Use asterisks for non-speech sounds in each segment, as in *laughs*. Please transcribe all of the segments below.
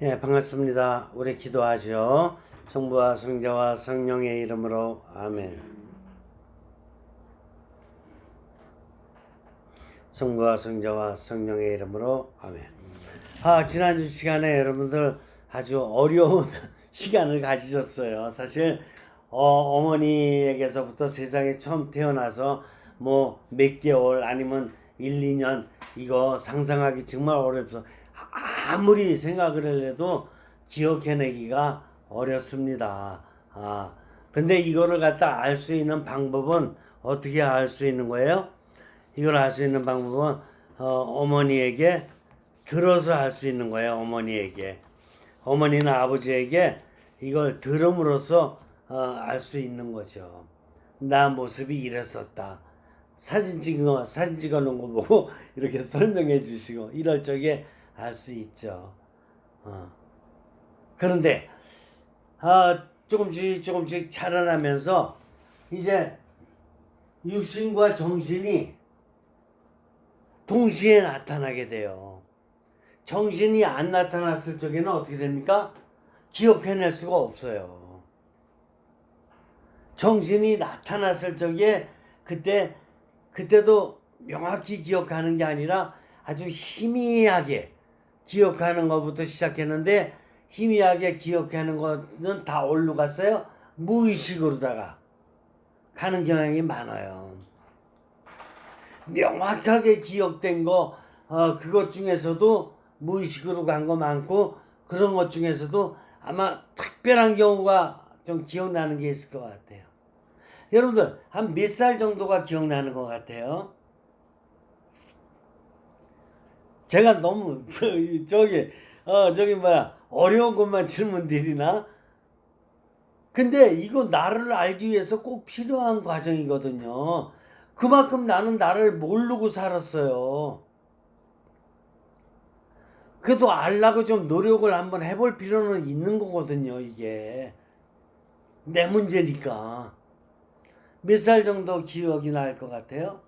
예, 반갑습니다. 우리 기도하죠. 성부와 성자와 성령의 이름으로 아멘. 성부와 성자와 성령의 이름으로 아멘. 아, 지난주 시간에 여러분들 아주 어려운 *laughs* 시간을 가지셨어요. 사실 어, 어머니에게서부터 세상에 처음 태어나서 뭐 몇 개월 아니면 1, 2년 이거 상상하기 정말 어렵서 아무리 생각을 해도 기억해내기가 어렵습니다. 아, 근데 이거를 갖다 알 수 있는 방법은 어떻게 알 수 있는 거예요? 이걸 알 수 있는 방법은 어, 어머니에게 들어서 할수 있는 거예요. 어머니에게 어머니나 아버지에게 이걸 들음으로써 어, 알 수 있는 거죠. 나 모습이 이랬었다. 사진 찍은 거 사진 찍어 놓은 거 보고 *laughs* 이렇게 설명해 주시고 이럴 적에 알 수 있죠. 어. 그런데 아, 조금씩 조금씩 자라나면서 이제 육신과 정신이 동시에 나타나게 돼요. 정신이 안 나타났을 적에는 어떻게 됩니까? 기억해낼 수가 없어요. 정신이 나타났을 적에 그때 그때도 명확히 기억하는 게 아니라 아주 희미하게 기억하는 것부터 시작했는데 희미하게 기억하는 거는 다 올로 갔어요. 무의식으로다가 가는 경향이 많아요. 명확하게 기억된 거 어, 그것 중에서도 무의식으로 간 거 많고 그런 것 중에서도 아마 특별한 경우가 좀 기억나는 게 있을 것 같아요. 여러분들 한 몇 살 정도가 기억나는 것 같아요? 제가 너무 *laughs* 저기 어 저기 뭐야 어려운 것만 질문 드리나? 근데 이거 나를 알기 위해서 꼭 필요한 과정이거든요. 그만큼 나는 나를 모르고 살았어요. 그래도 알라고 좀 노력을 한번 해볼 필요는 있는 거거든요, 이게. 내 문제니까. 몇 살 정도 기억이 날 것 같아요?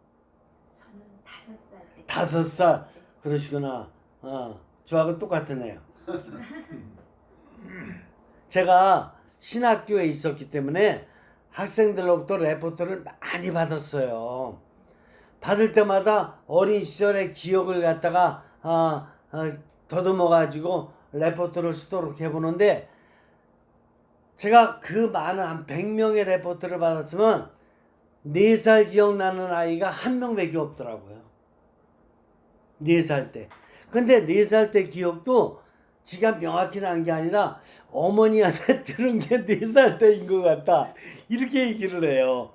저는 다섯 살 때. 다섯 살. 그러시구나. 어, 저하고 똑같으네요. 제가 신학교에 있었기 때문에 학생들로부터 레포트를 많이 받았어요. 받을 때마다 어린 시절의 기억을 갖다가 어, 어, 더듬어 가지고 레포트를 쓰도록 해보는데 제가 그 많은 한 100명의 레포트를 받았으면 4살 기억나는 아이가 한 명밖에 없더라고요. 4살 때. 근데 4살 때 기억도 지가 명확히 난 게 아니라 어머니한테 *laughs* 들은 게 4살 때인 것 같다. 이렇게 얘기를 해요.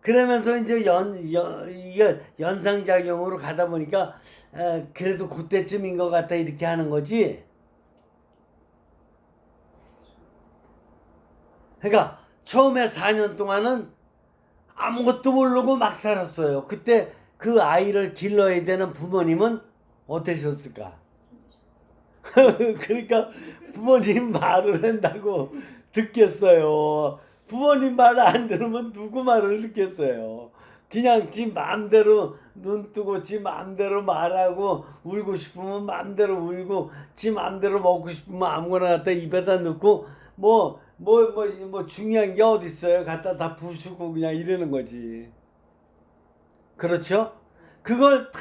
그러면서 이제 연, 연, 이게 연상작용으로 가다 보니까, 에, 그래도 그때쯤인 것 같다. 이렇게 하는 거지. 그러니까 처음에 4년 동안은 아무것도 모르고 막 살았어요. 그때 그 아이를 길러야 되는 부모님은 어떠셨을까? *laughs* 그러니까 부모님 말을 한다고 듣겠어요. 부모님 말을 안 들으면 누구 말을 듣겠어요. 그냥 지 마음대로 눈 뜨고 지 마음대로 말하고 울고 싶으면 마음대로 울고 지 마음대로 먹고 싶으면 아무거나 갖다 입에다 넣고 뭐 뭐 뭐뭐 중요한 게 어디 있어요? 갖다 다 부수고 그냥 이러는 거지. 그렇죠? 그걸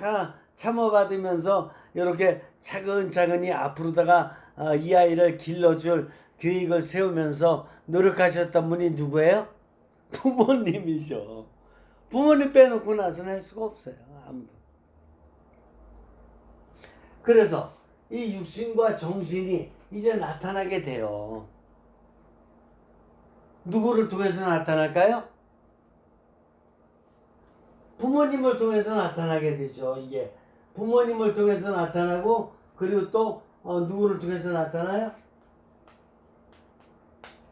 다 참아받으면서 이렇게 차근차근히 앞으로다가 어, 이 아이를 길러줄 계획을 세우면서 노력하셨던 분이 누구예요? *laughs* 부모님이죠. 부모님 빼놓고 나서는 할 수가 없어요. 아무도. 그래서 이 육신과 정신이 이제 나타나게 돼요. 누구를 통해서 나타날까요? 부모님을 통해서 나타나게 되죠. 이게 부모님을 통해서 나타나고 그리고 또 어, 누구를 통해서 나타나요?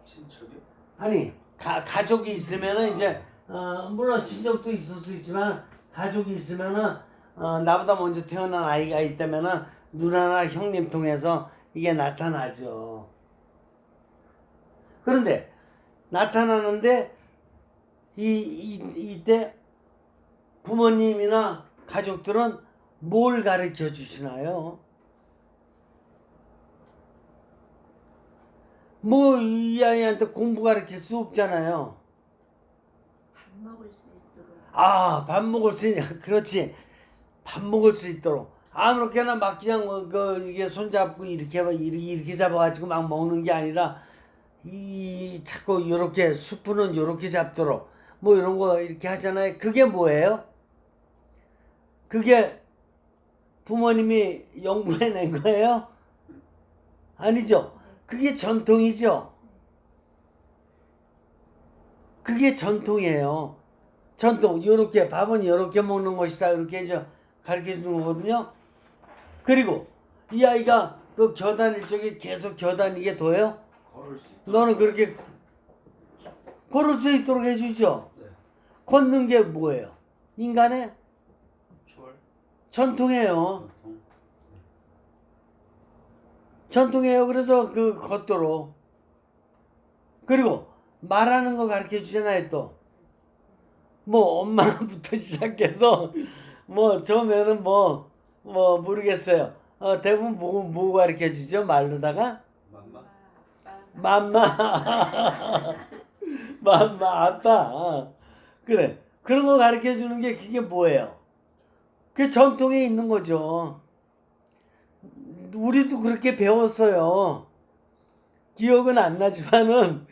친척이? 아니 가, 가족이 있으면은 이제 어, 물론 친척도 있을 수 있지만 가족이 있으면은 어, 나보다 먼저 태어난 아이가 있다면은 누나나 형님 통해서 이게 나타나죠. 그런데 나타나는데 이, 이 이때 부모님이나 가족들은 뭘 가르쳐 주시나요? 뭐 이 아이한테 공부 가르칠 수 없잖아요. 밥 먹을 수 있도록 아, 밥 먹을 수 있, *laughs* 그렇지. 밥 먹을 수 있도록. 아무렇게나 막 그냥 뭐그 이게 손잡고 이렇게 막 이렇게, 이렇게 잡아가지고 막 먹는 게 아니라 이 자꾸 요렇게 수프는 요렇게 잡도록 뭐 이런 거 이렇게 하잖아요. 그게 뭐예요? 그게 부모님이 연구해 낸 거예요? 아니죠. 그게 전통이죠. 그게 전통이에요. 전통 요렇게 밥은 요렇게 먹는 것이다 이렇게 해서 가르쳐 주는 거거든요. 그리고 이 아이가 그 겨다닐 적에 계속 겨다니게 둬요. 걸을 수 있다. 너는 그렇게 걸을 수 있도록 해주죠. 네. 걷는 게 뭐예요? 인간의. 전통이에요. 전통. 전통이에요. 그래서 그 걷도록. 그리고 말하는 거 가르쳐 주잖아요, 또. 뭐, 엄마부터 *laughs* 시작해서, 뭐, 처음에는 뭐, 뭐, 모르겠어요. 어, 대부분 뭐, 뭐 가르쳐 주죠? 말로다가? 맘마. 맘마. *laughs* 맘마, 아빠. 어. 그래. 그런 거 가르쳐 주는 게 그게 뭐예요? 그게 전통에 있는 거죠. 우리도 그렇게 배웠어요. 기억은 안 나지만은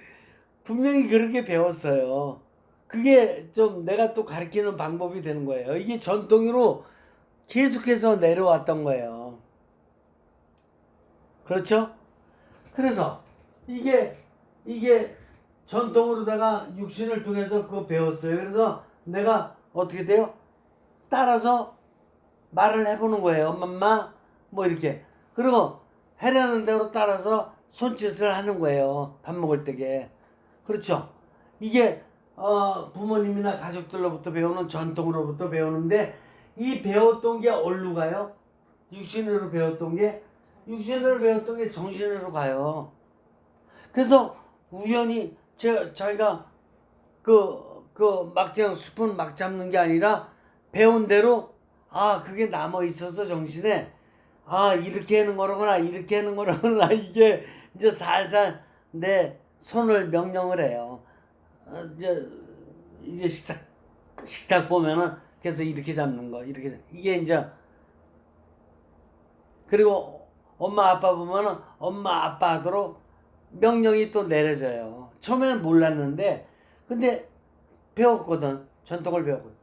분명히 그렇게 배웠어요. 그게 좀 내가 또 가르치는 방법이 되는 거예요. 이게 전통으로 계속해서 내려왔던 거예요. 그렇죠? 그래서 이게 이게 전통으로다가 육신을 통해서 그거 배웠어요. 그래서 내가 어떻게 돼요? 따라서 말을 해보는 거예요. 엄마 뭐 이렇게 그리고 해라는 대로 따라서 손짓을 하는 거예요. 밥 먹을 때게 그렇죠. 이게 어, 부모님이나 가족들로부터 배우는 전통으로부터 배우는데 이 배웠던 게 어디로 가요? 육신으로 배웠던 게 육신으로 배웠던 게 정신으로 가요. 그래서 우연히 제 자기가 그 그 막 그냥 스푼 막 잡는 게 아니라 배운 대로 아 그게 남아 있어서 정신에 아 이렇게 하는 거로구나 이렇게 하는 거로구나 *laughs* 이게 이제 살살 내 손을 명령을 해요. 어, 이제 이제 식탁 식탁 보면은 그래서 이렇게 잡는 거 이렇게 이게 이제 그리고 엄마 아빠 보면은 엄마 아빠 하도록 명령이 또 내려져요. 처음에는 몰랐는데 근데 배웠거든 전통을 배웠거든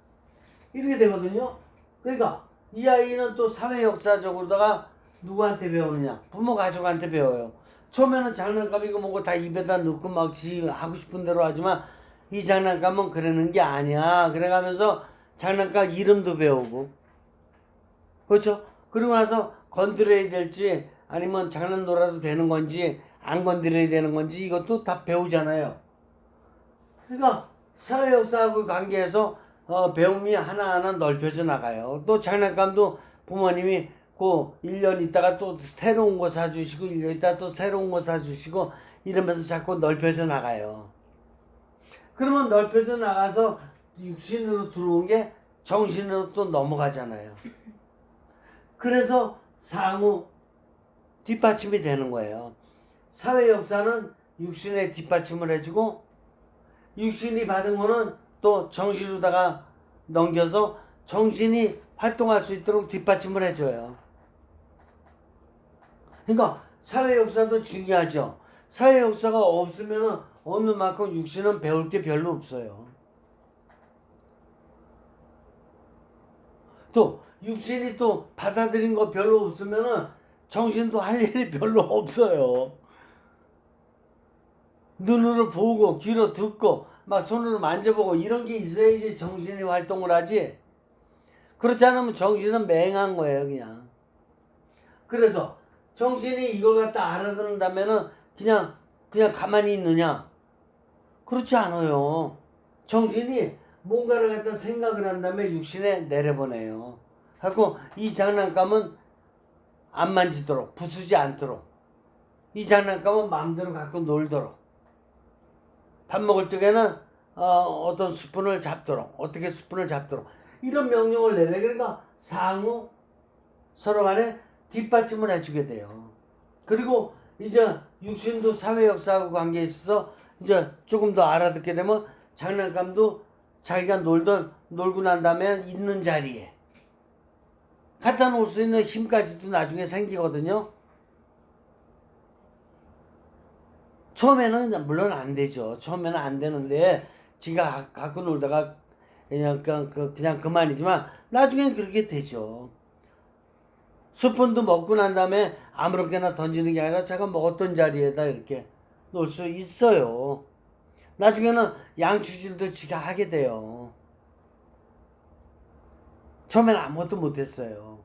이렇게 되거든요. 그러니까 이 아이는 또 사회 역사적으로다가 누구한테 배우느냐 부모 가족한테 배워요. 처음에는 장난감이고 뭐고 다 입에다 넣고 막 지 하고 싶은 대로 하지만 이 장난감은 그러는 게 아니야. 그래가면서 장난감 이름도 배우고 그렇죠? 그리고 나서 건드려야 될지 아니면 장난 놀아도 되는 건지 안 건드려야 되는 건지 이것도 다 배우잖아요. 그러니까 사회 역사하고 관계해서 어, 배움이 하나하나 넓혀져 나가요. 또 장난감도 부모님이 그 1년 있다가 또 새로운 거 사주시고 1년 있다가 또 새로운 거 사주시고 이러면서 자꾸 넓혀져 나가요. 그러면 넓혀져 나가서 육신으로 들어온 게 정신으로 또 넘어가잖아요. 그래서 상호 뒷받침이 되는 거예요. 사회 역사는 육신에 뒷받침을 해주고 육신이 받은 거는 또 정신으로다가 넘겨서 정신이 활동할 수 있도록 뒷받침을 해줘요. 그러니까 사회 역사도 중요하죠. 사회 역사가 없으면 어느 만큼 육신은 배울 게 별로 없어요. 또 육신이 또 받아들인 거 별로 없으면은 정신도 할 일이 *laughs* 별로 없어요. 눈으로 보고 귀로 듣고 막 손으로 만져보고 이런 게 있어야지 정신이 활동을 하지. 그렇지 않으면 정신은 맹한 거예요, 그냥. 그래서 정신이 이걸 갖다 알아듣는다면은 그냥 그냥 가만히 있느냐? 그렇지 않아요. 정신이 뭔가를 갖다 생각을 한 다음에 육신에 내려보내요. 하고 이 장난감은 안 만지도록 부수지 않도록 이 장난감은 마음대로 갖고 놀도록 밥 먹을 적에는 어, 어떤 스푼을 잡도록 어떻게 스푼을 잡도록 이런 명령을 내려 그러니까 상호 서로 간에 뒷받침을 해주게 돼요. 그리고 이제 육신도 사회 역사하고 관계 있어서 이제 조금 더 알아듣게 되면 장난감도 자기가 놀던 놀고 난 다음에 있는 자리에 갖다 놓을 수 있는 힘까지도 나중에 생기거든요. 처음에는 물론 안 되죠. 처음에는 안 되는데 지가 가- 갖고 놀다가 그냥 그냥, 그- 그냥 그만이지만 나중엔 그렇게 되죠. 스푼도 먹고 난 다음에 아무렇게나 던지는 게 아니라 제가 먹었던 자리에다 이렇게 놓을 수 있어요. 나중에는 양치질도 지가 하게 돼요. 처음에는 아무것도 못했어요.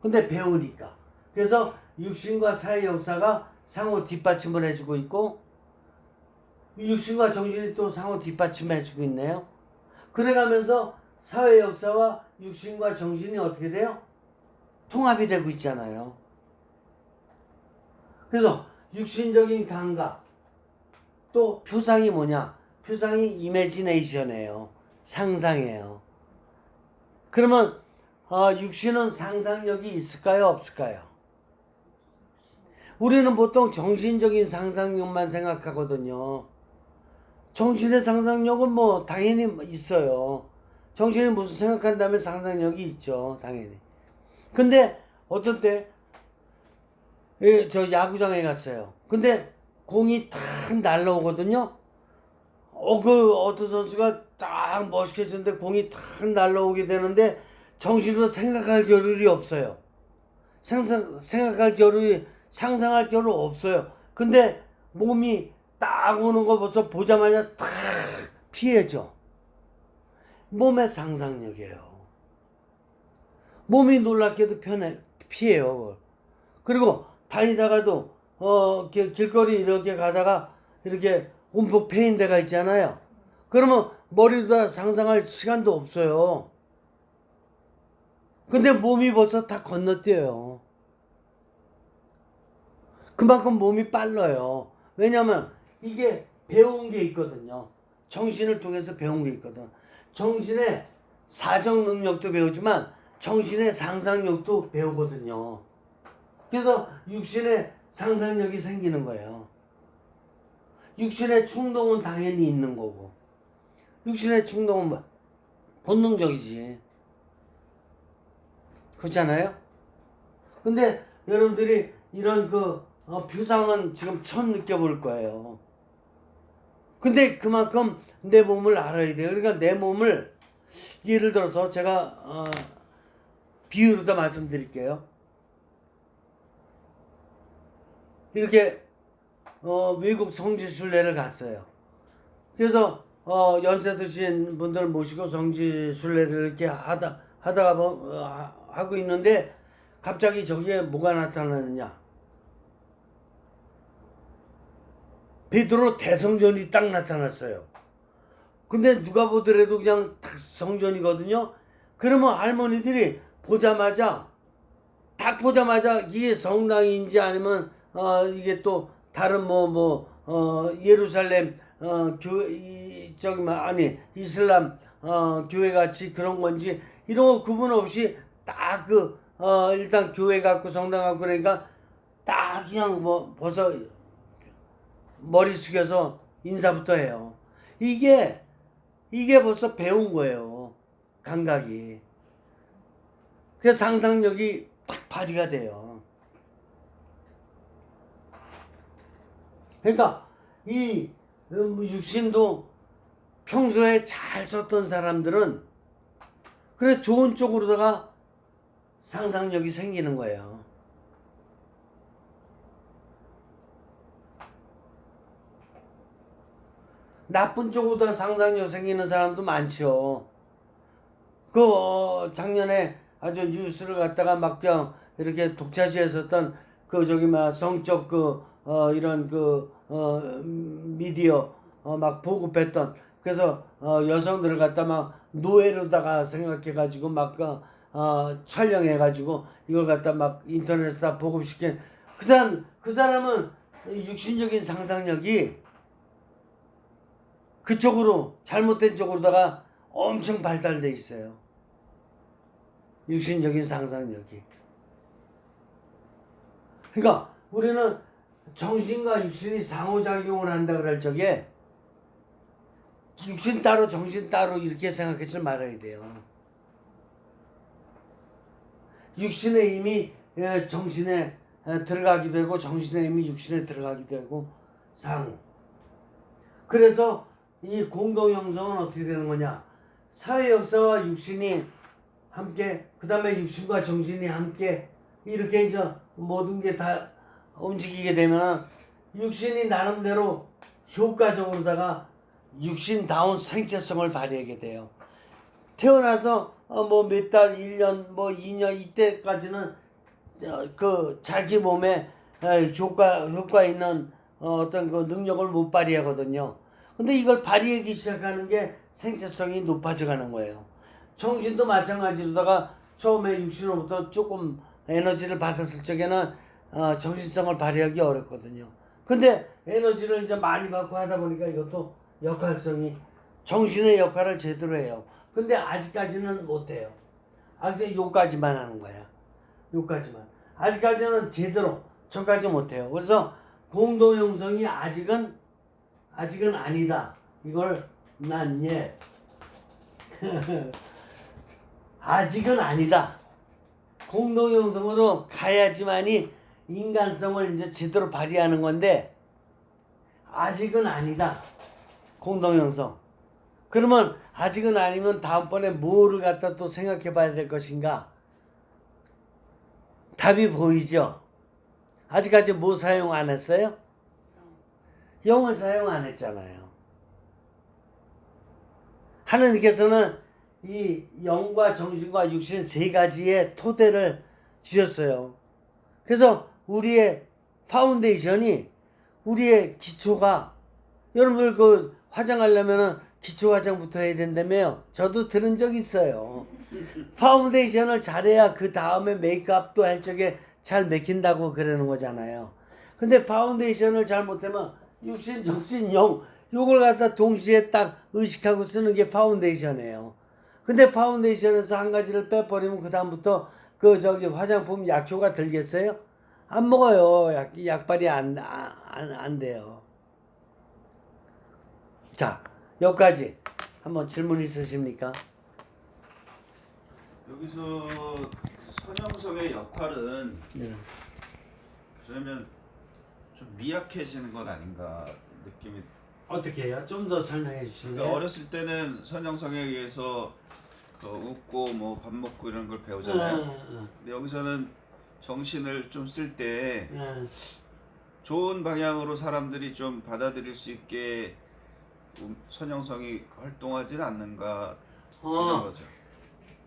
근데 배우니까. 그래서 육신과 사회 역사가 상호 뒷받침을 해주고 있고, 육신과 정신이 또 상호 뒷받침해주고 있네요. 그래가면서 사회 역사와 육신과 정신이 어떻게 돼요? 통합이 되고 있잖아요. 그래서 육신적인 감각, 또 표상이 뭐냐? 표상이 이매지네이션이에요. 상상이에요. 그러면 어, 육신은 상상력이 있을까요? 없을까요? 우리는 보통 정신적인 상상력만 생각하거든요. 정신의 상상력은 뭐 당연히 있어요. 정신이 무슨 생각한다면 상상력이 있죠. 당연히. 근데 어떤 때, 예, 저 야구장에 갔어요. 근데 공이 탁 날라오거든요. 어, 그 어떤 선수가 딱 멋있게 쳤는데 공이 탁 날라오게 되는데 정신으로 생각할 겨를이 없어요. 상상, 생각할 겨를이, 상상할 겨를 없어요. 근데 몸이 딱 오는 거 벌써 보자마자 탁 피해져. 몸의 상상력이에요. 몸이 놀랍게도 편해, 피해요. 그리고 다니다가도, 어, 길- 길거리 이렇게 가다가 이렇게 움푹 패인 데가 있잖아요. 그러면 머리도 상상할 시간도 없어요. 근데 몸이 벌써 다 건너뛰어요. 그만큼 몸이 빨라요. 왜냐면 이게 배운 게 있거든요. 정신을 통해서 배운 게 있거든. 정신의 사정 능력도 배우지만 정신의 상상력도 배우거든요. 그래서 육신의 상상력이 생기는 거예요. 육신의 충동은 당연히 있는 거고. 육신의 충동은 뭐 본능적이지. 그렇잖아요? 근데 여러분들이 이런 그 어, 표상은 지금 처음 느껴볼 거예요. 근데 그만큼 내 몸을 알아야 돼요. 그러니까 내 몸을 예를 들어서 제가 어, 비유로 다 말씀드릴게요. 이렇게 어, 외국 성지순례를 갔어요. 그래서 어, 연세 드신 분들 모시고 성지순례를 이렇게 하다 하다가 뭐, 어, 하- 하고 있는데 갑자기 저기에 뭐가 나타나느냐? 베드로 대성전이 딱 나타났어요. 근데 누가 보더라도 그냥 딱 성전이거든요. 그러면 할머니들이 보자마자 딱 보자마자 이게 성당인지 아니면 어 이게 또 다른 뭐뭐어 예루살렘 어 교회 이 저기 뭐 아니 이슬람 어 교회 같이 그런 건지 이런 거 구분 없이 딱그 어 일단 교회 같고 성당 같고 그러니까 딱 그냥 뭐 벌써 머리 숙여서 인사부터 해요. 이게 이게 벌써 배운 거예요. 감각이. 그래서 상상력이 딱 발휘가 돼요. 그러니까 이 음, 육신도 평소에 잘 썼던 사람들은 그래 좋은 쪽으로다가 상상력이 생기는 거예요. 나쁜 쪽으로 상상력 생기는 사람도 많죠. 그 어, 작년에 아주 뉴스를 갖다가 막 그냥 이렇게 독차지했었던 그 저기 막 성적 그 어, 이런 그 어, 미디어 어, 막 보급했던 그래서 어, 여성들을 갖다 막 노예로다가 생각해 가지고 막 그, 어, 촬영해 가지고 이걸 갖다 막 인터넷에다 보급시킨 그 사람 그 사람은 육신적인 상상력이 그쪽으로 잘못된 쪽으로다가 엄청 발달돼 있어요. 육신적인 상상력이. 그러니까 우리는 정신과 육신이 상호작용을 한다 그럴 적에 육신 따로 정신 따로 이렇게 생각하지 말아야 돼요. 육신의 힘이 예, 정신에 에, 들어가기도 되고 정신의 힘이 육신에 들어가기도 되고 상호. 그래서 이 공동 형성은 어떻게 되는 거냐? 사회 역사와 육신이 함께 그 다음에 육신과 정신이 함께 이렇게 이제 모든 게 다 움직이게 되면 육신이 나름대로 효과적으로다가 육신다운 생체성을 발휘하게 돼요. 태어나서 어, 뭐몇 달, 1년, 뭐 2년 이때까지는 어, 그 자기 몸에 에, 효과 효과 있는 어, 어떤 그 능력을 못 발휘하거든요. 근데 이걸 발휘하기 시작하는 게 생체성이 높아져 가는 거예요. 정신도 마찬가지로다가 처음에 육신으로부터 조금 에너지를 받았을 적에는 어, 정신성을 발휘하기 어렵거든요. 근데 에너지를 이제 많이 받고 하다 보니까 이것도 역할성이 정신의 역할을 제대로 해요. 근데 아직까지는 못해요. 아직 요까지만 하는 거야. 요까지만. 아직까지는 제대로 저까지 못해요. 그래서 공동 형성이 아직은 아직은 아니다. 이걸 난 예. *laughs* 아직은 아니다. 공동 형성으로 가야지만이 인간성을 이제 제대로 발휘하는 건데 아직은 아니다. 공동 형성. 그러면 아직은 아니면 다음번에 뭐를 갖다 또 생각해 봐야 될 것인가? 답이 보이죠? 아직까지 뭐 사용 안 했어요? 영을 사용 안 했잖아요. 하느님께서는 이 영과 정신과 육신 세 가지의 토대를 주셨어요. 그래서 우리의 파운데이션이 우리의 기초가 여러분들 그 화장하려면은 기초 화장부터 해야 된다며요. 저도 들은 적 있어요. 파운데이션을 잘해야 그 다음에 메이크업도 할 적에 잘 맥힌다고 그러는 거잖아요. 근데 파운데이션을 잘 못하면 육신, 정신, 영 요걸 갖다 동시에 딱 의식하고 쓰는 게 파운데이션이에요. 근데 파운데이션에서 한 가지를 빼버리면 그 다음부터 그 저기 화장품 약효가 들겠어요? 안 먹어요. 약, 약발이 안, 안, 안 돼요. 자, 여기까지 한번 질문 있으십니까? 여기서 선형성의 역할은 네. 그러면 좀 미약해지는 것 아닌가 느낌이. 어떻게 해요? 좀 더 설명해 그러니까 주실래요? 어렸을 때는 선형성에 의해서 그 웃고 뭐 밥 먹고 이런 걸 배우잖아요. 응, 근데 여기서는 정신을 좀 쓸 때 응, 응. 좋은 방향으로 사람들이 좀 받아들일 수 있게 음, 선형성이 활동하지는 않는가 이런 어, 거죠.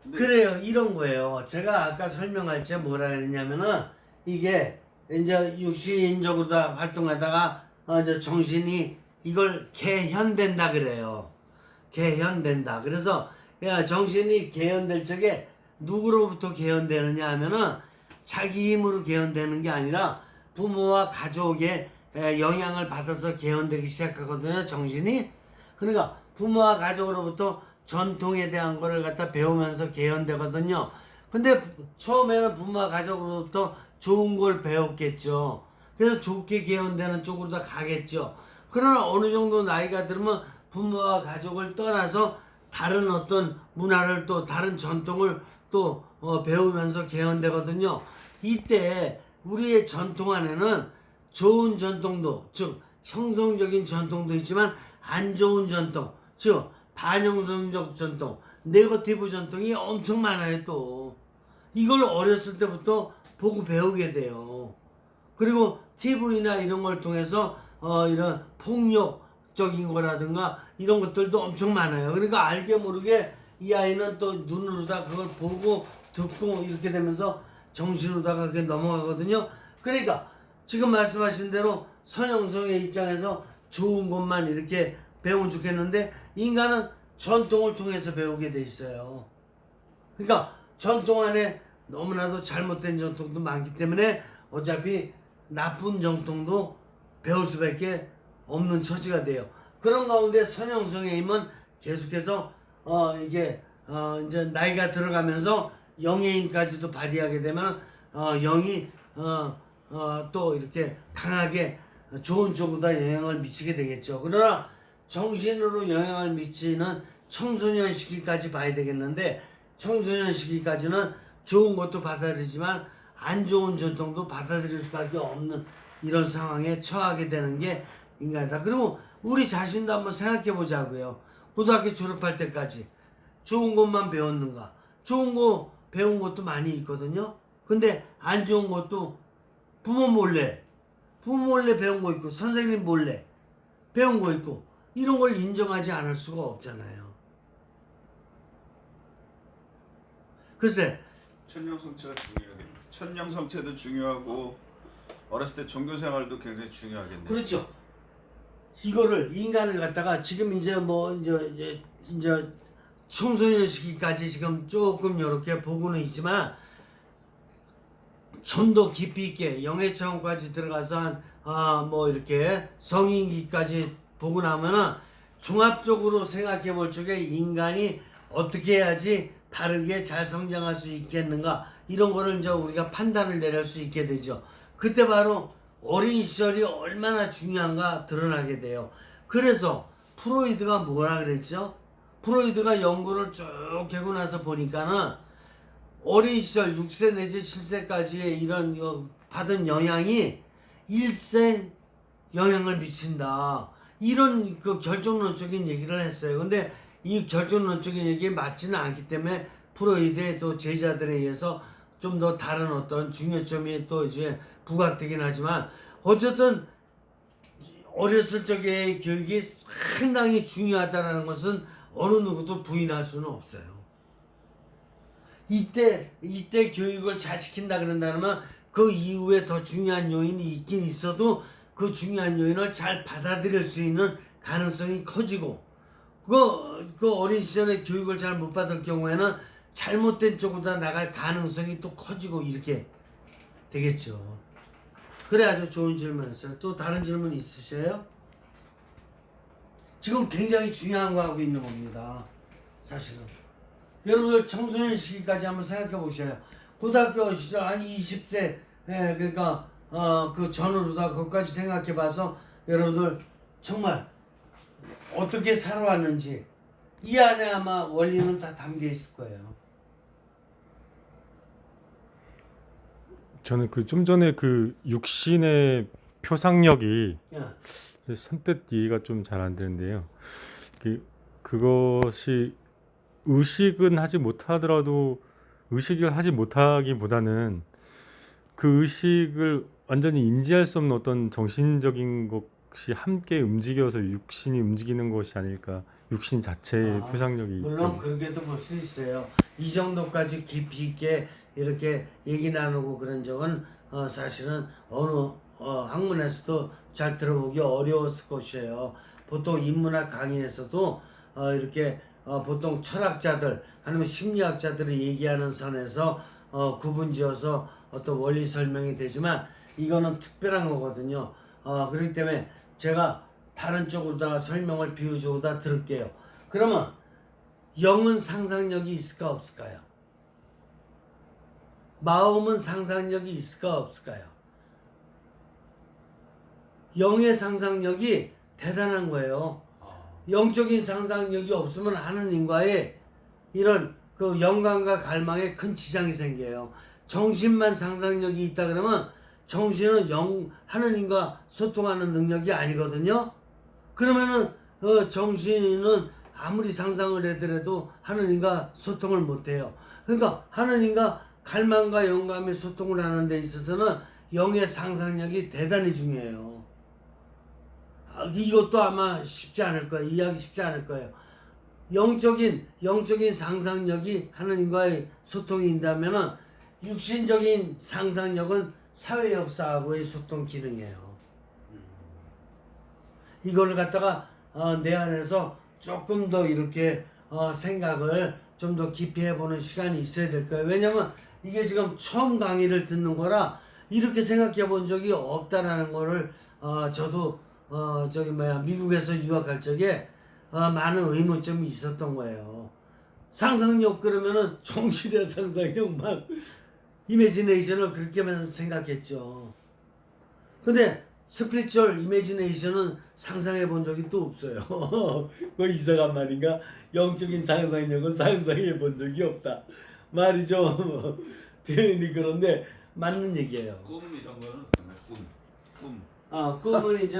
근데 그래요. 이런 거예요. 제가 아까 설명할 때 뭐라 그랬냐면은 이게 이제 육신적으로 다 활동하다가 어, 저 정신이 이걸 개현된다 그래요. 개현된다. 그래서 야, 정신이 개현될 적에 누구로부터 개현되느냐 하면은 자기 힘으로 개헌되는 게 아니라 부모와 가족의 에, 영향을 받아서 개헌되기 시작하거든요 정신이 그러니까 부모와 가족으로부터 전통에 대한 거를 갖다 배우면서 개헌되거든요 근데 부- 처음에는 부모와 가족으로부터 좋은 걸 배웠겠죠. 그래서 좋게 개헌되는 쪽으로 다 가겠죠. 그러나 어느 정도 나이가 들면 부모와 가족을 떠나서 다른 어떤 문화를 또 다른 전통을 또 어, 배우면서 개헌되거든요. 이때 우리의 전통 안에는 좋은 전통도 즉 형성적인 전통도 있지만 안 좋은 전통 즉 반영성적 전통 네거티브 전통이 엄청 많아요 또. 이걸 어렸을 때부터 보고 배우게 돼요. 그리고 TV나 이런 걸 통해서 어 이런 폭력적인 거라든가 이런 것들도 엄청 많아요. 그러니까 알게 모르게 이 아이는 또 눈으로다 그걸 보고 듣고 이렇게 되면서 정신으로다가 그게 넘어가거든요. 그러니까 지금 말씀하신 대로 선영성의 입장에서 좋은 것만 이렇게 배우면 좋겠는데 인간은 전통을 통해서 배우게 돼 있어요. 그러니까 전통 안에 너무나도 잘못된 전통도 많기 때문에 어차피 나쁜 전통도 배울 수밖에 없는 처지가 돼요. 그런 가운데 선영성의 힘은 계속해서 어 이게 어 이제 나이가 들어가면서 영의 힘까지도 발휘하게 되면 어 영이 어, 어, 또 이렇게 강하게 좋은 쪽으로 영향을 미치게 되겠죠. 그러나 정신으로 영향을 미치는 청소년 시기까지 봐야 되겠는데 청소년 시기까지는 좋은 것도 받아들이지만 안 좋은 전통도 받아들일 수밖에 없는 이런 상황에 처하게 되는 게 인간이다. 그리고 우리 자신도 한번 생각해 보자고요. 고등학교 졸업할 때까지 좋은 것만 배웠는가? 좋은 거 배운 것도 많이 있거든요. 근데 안 좋은 것도 부모 몰래, 부모 몰래 배운 거 있고 선생님 몰래 배운 거 있고 이런 걸 인정하지 않을 수가 없잖아요. 글쎄, 천년성체가 중요하겠네. 천년성체도 중요하고 어렸을 때 종교 생활도 굉장히 중요하겠네. 그렇죠. 이거를 인간을 갖다가 지금 이제 뭐 이제 이제 이제 청소년 시기까지 지금 조금 이렇게 보고는 있지만 좀 더 깊이 있게 영의 차원까지 들어가서 한 아 뭐 이렇게 성인기까지 보고 나면은 종합적으로 생각해 볼 적에 인간이 어떻게 해야지 다르게 잘 성장할 수 있겠는가 이런 거를 이제 우리가 판단을 내릴 수 있게 되죠. 그때 바로 어린 시절이 얼마나 중요한가 드러나게 돼요. 그래서 프로이드가 뭐라 그랬죠? 프로이드가 연구를 쭉 하고 나서 보니까는 어린 시절 6세 내지 7세까지의 이런 어, 받은 영향이 일생 영향을 미친다. 이런 그 결정론적인 얘기를 했어요. 근데 이 결정론적인 얘기에 맞지는 않기 때문에 프로이드의 또 제자들에 의해서 좀 더 다른 어떤 중요점이 또 이제 부각되긴 하지만 어쨌든 어렸을 적의 교육이 상당히 중요하다는 것은 어느 누구도 부인할 수는 없어요. 이때 이때 교육을 잘 시킨다 그런다면 그 이후에 더 중요한 요인이 있긴 있어도 그 중요한 요인을 잘 받아들일 수 있는 가능성이 커지고 그, 그 어린 시절에 교육을 잘 못 받을 경우에는 잘못된 쪽으로 나갈 가능성이 또 커지고 이렇게 되겠죠. 그래 아주 좋은 질문이었어요. 또 다른 질문 있으세요? 지금 굉장히 중요한 거 하고 있는 겁니다. 사실은. 여러분들 청소년 시기까지 한번 생각해 보셔요. 고등학교 시절 한 20세, 예, 그러니까, 어, 그 전후로다 그것까지 생각해 봐서 여러분들 정말 어떻게 살아왔는지 이 안에 아마 원리는 다 담겨 있을 거예요. 저는 그 좀 전에 그 육신의 표상력이 야, 선뜻 이해가 좀 잘 안 되는데요. 그 그것이 의식은 하지 못하더라도 의식을 하지 못하기보다는 그 의식을 완전히 인지할 수 없는 어떤 정신적인 것 이 함께 움직여서 육신이 움직이는 것이 아닐까. 육신 자체의 아, 표상력이 물론 그렇게도 볼 수 있어요. 이 정도까지 깊이 있게 이렇게 얘기 나누고 그런 적은 어, 사실은 어느 어, 학문에서도 잘 들어보기 어려웠을 것이에요. 보통 인문학 강의에서도 어, 이렇게 어, 보통 철학자들 아니면 심리학자들이 얘기하는 선에서 어, 구분지어서 어떤 원리 설명이 되지만 이거는 특별한 거거든요. 어, 그렇기 때문에 제가 다른 쪽으로다가 설명을 비유적으로 들을게요. 그러면 영은 상상력이 있을까 없을까요? 마음은 상상력이 있을까 없을까요? 영의 상상력이 대단한 거예요. 영적인 상상력이 없으면 하느님과의 이런 그 영광과 갈망에 큰 지장이 생겨요. 정신만 상상력이 있다 그러면 정신은 영 하느님과 소통하는 능력이 아니거든요. 그러면은 어, 정신은 아무리 상상을 해더라도 하느님과 소통을 못해요. 그러니까 하느님과 갈망과 영감의 소통을 하는 데 있어서는 영의 상상력이 대단히 중요해요. 아, 이것도 아마 쉽지 않을 거예요. 이해하기 쉽지 않을 거예요. 영적인 영적인 상상력이 하느님과의 소통이 있다면은 육신적인 상상력은 사회 역사하고의 소통 기능이에요. 이걸 갖다가 어, 내 안에서 조금 더 이렇게 어, 생각을 좀 더 깊이 해보는 시간이 있어야 될 거예요. 왜냐면 이게 지금 처음 강의를 듣는 거라 이렇게 생각해 본 적이 없다라는 거를 어, 저도 어, 저기 뭐야 미국에서 유학할 적에 어, 많은 의문점이 있었던 거예요. 상상력 그러면은 *laughs* 정신의 상상력 막 이미지네이션을 그렇게 만 생각했죠. 근데 스피리추얼 이미지네이션은 상상해 본 적이 또 없어요. *laughs* 뭐 이상한 말인가? 영적인 상상력은 상상해 본 적이 없다. 말이 좀 표현이 그런데 맞는 얘기예요. 꿈 이런 거는 정말 꿈. 꿈. 아, 꿈은 이제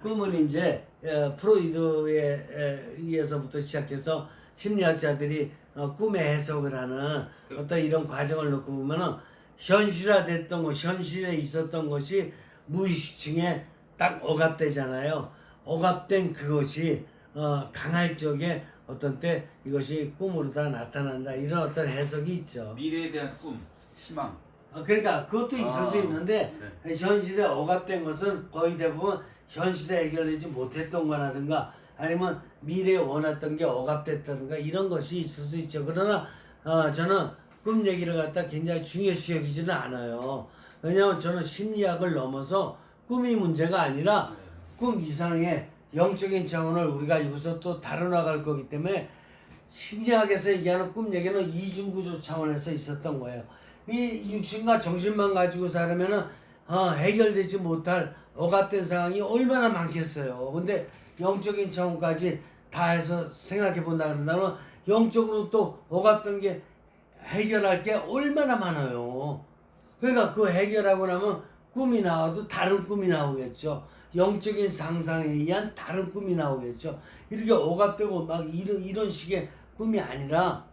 꿈은 이제 어, 프로이드에 에, 의해서부터 시작해서 심리학자들이 어, 꿈의 해석을 하는 어떤 이런 과정을 놓고 보면은 현실화됐던 것, 현실에 있었던 것이 무의식층에 딱 억압되잖아요. 억압된 그것이 어, 강할 적에 어떤 때 이것이 꿈으로 다 나타난다 이런 어떤 해석이 있죠. 미래에 대한 꿈, 희망. 어, 그러니까 그것도 있을 아, 수 있는데 현실에 억압된 것은 거의 대부분 현실에 해결되지 못했던 거라든가 아니면 미래에 원했던 게 억압됐다든가 이런 것이 있을 수 있죠. 그러나 어, 저는 꿈 얘기를 갖다 굉장히 중요시 여기지는 않아요. 왜냐하면 저는 심리학을 넘어서 꿈이 문제가 아니라 꿈 이상의 영적인 차원을 우리가 여기서 또 다뤄나갈 거기 때문에 심리학에서 얘기하는 꿈 얘기는 이중구조 차원에서 있었던 거예요. 이 육신과 정신만 가지고 살면은 어, 해결되지 못할 억압된 상황이 얼마나 많겠어요. 근데 영적인 차원까지 다 해서 생각해 본다 그런다면 영적으로 또 억압된 게 해결할 게 얼마나 많아요. 그러니까 그 해결하고 나면 꿈이 나와도 다른 꿈이 나오겠죠. 영적인 상상에 의한 다른 꿈이 나오겠죠. 이렇게 억압되고 막 이런 이런 식의 꿈이 아니라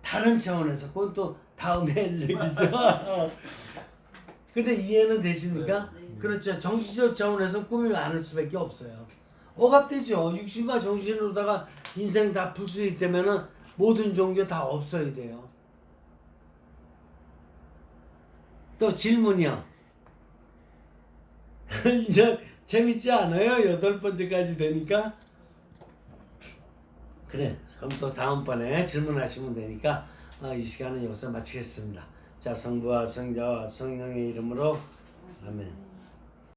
다른 차원에서 그건 또 다음에 할 얘기죠. *laughs* 근데 이해는 되십니까? 그렇죠. 정신적 차원에서 꿈이 많을 수밖에 없어요. 억압되죠. 육신과 정신으로다가 인생 다 풀 수 있다면은 모든 종교 다 없어야 돼요. 또 질문이요. *laughs* 이제 재밌지 않아요? 여덟 번째까지 되니까. 그래. 그럼 또 다음번에 질문하시면 되니까 어, 이 시간은 여기서 마치겠습니다. 자, 성부와 성자와 성령의 이름으로 아멘.